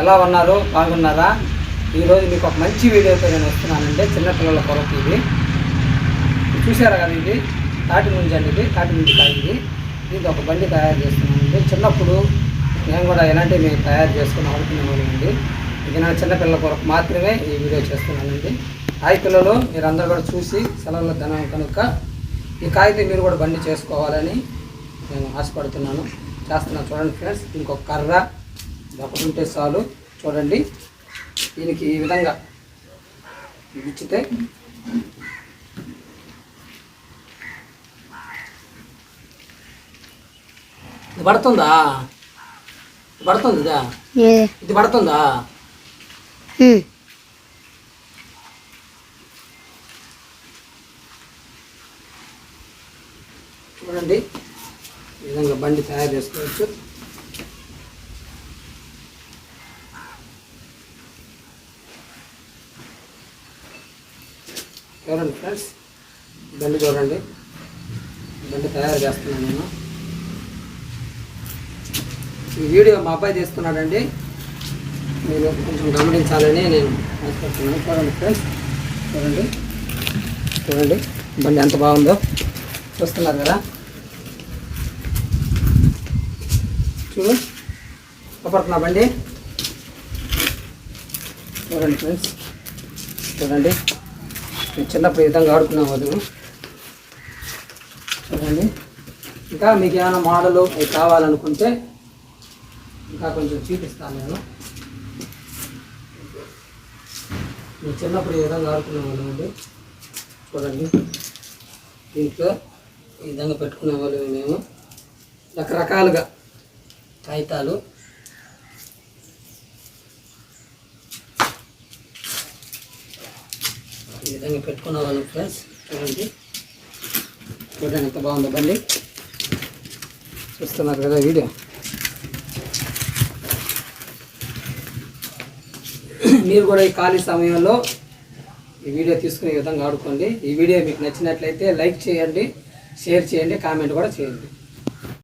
ఎలా ఉన్నారు? బాగున్నారా? ఈరోజు మీకు ఒక మంచి వీడియోతో నేను వస్తున్నానండి. చిన్నపిల్లల కొరకు ఇది చూసారా కదా ఇది? తాటి ముంజి అండి ఇది. తాటి ముంజి కాయ ఇది. దీంతో ఒక బండి తయారు చేస్తున్నానండి. చిన్నప్పుడు నేను కూడా ఇలాంటివి మేము తయారు చేసుకుని ఆడుకునేవాళ్ళమండి. ఇది నా చిన్నపిల్లల కొరకు మాత్రమే ఈ వీడియో చేస్తున్నానండి. హాయ్ పిల్లలు మీరందరూ కూడా చూసి సెలవుల ధనం కనుక ఈ కాగితం మీరు కూడా బండి చేసుకోవాలని నేను ఆశపడుతున్నాను. చేస్తున్నాను చూడండి ఫ్రెండ్స్. ఇంకొక కర్ర. ఉంటే చాలు. చూడండి. దీనికి ఈ విధంగా ఇచ్చితే ఇది పడుతుందా? పడుతుంది ఇదా? ఇది పడుతుందా. చూడండి. ఈ విధంగా బండి తయారు చేసుకోవచ్చు. చూడండి ఫ్రెండ్స్. బండి చూడండి. బండి తయారు చేస్తున్నాను నేను. ఈ వీడియో మా అబ్బాయి తీస్తున్నాడండి మీరు కొంచెం గమనించాలని నేను ఆశపడుతున్నాను. చూడండి ఫ్రెండ్స్. చూడండి. చూడండి. బండి ఎంత బాగుందో. చూస్తున్నారు కదా. చూడు. కనపడుతున్నా బండి? చూడండి ఫ్రెండ్స్. చూడండి. చిన్నప్పుడు ఈ విధంగా ఆడుకునే వాళ్ళు చూడండి. ఇంకా మీకు ఏమైనా మోడలు అవి కావాలనుకుంటే ఇంకా కొంచెం చూపిస్తాను నేను. నేను చిన్నప్పుడు ఈ విధంగా ఆడుకునే వాళ్ళు అండి చూడండి. దీంట్లో ఈ విధంగా పెట్టుకునే వాళ్ళు మేము. రకరకాలుగా కాగితాలు. ఈ విధంగా పెట్టుకున్నాను వాళ్ళం ఫ్రెండ్స్. చూడండి. చూడండి ఎంత బాగుందో బండి. చూస్తున్నారు కదా వీడియో. మీరు కూడా ఈ ఖాళీ సమయంలో ఈ వీడియో తీసుకునే విధంగా ఆడుకోండి. ఈ వీడియో మీకు నచ్చినట్లయితే లైక్ చేయండి షేర్ చేయండి కామెంట్ కూడా చేయండి.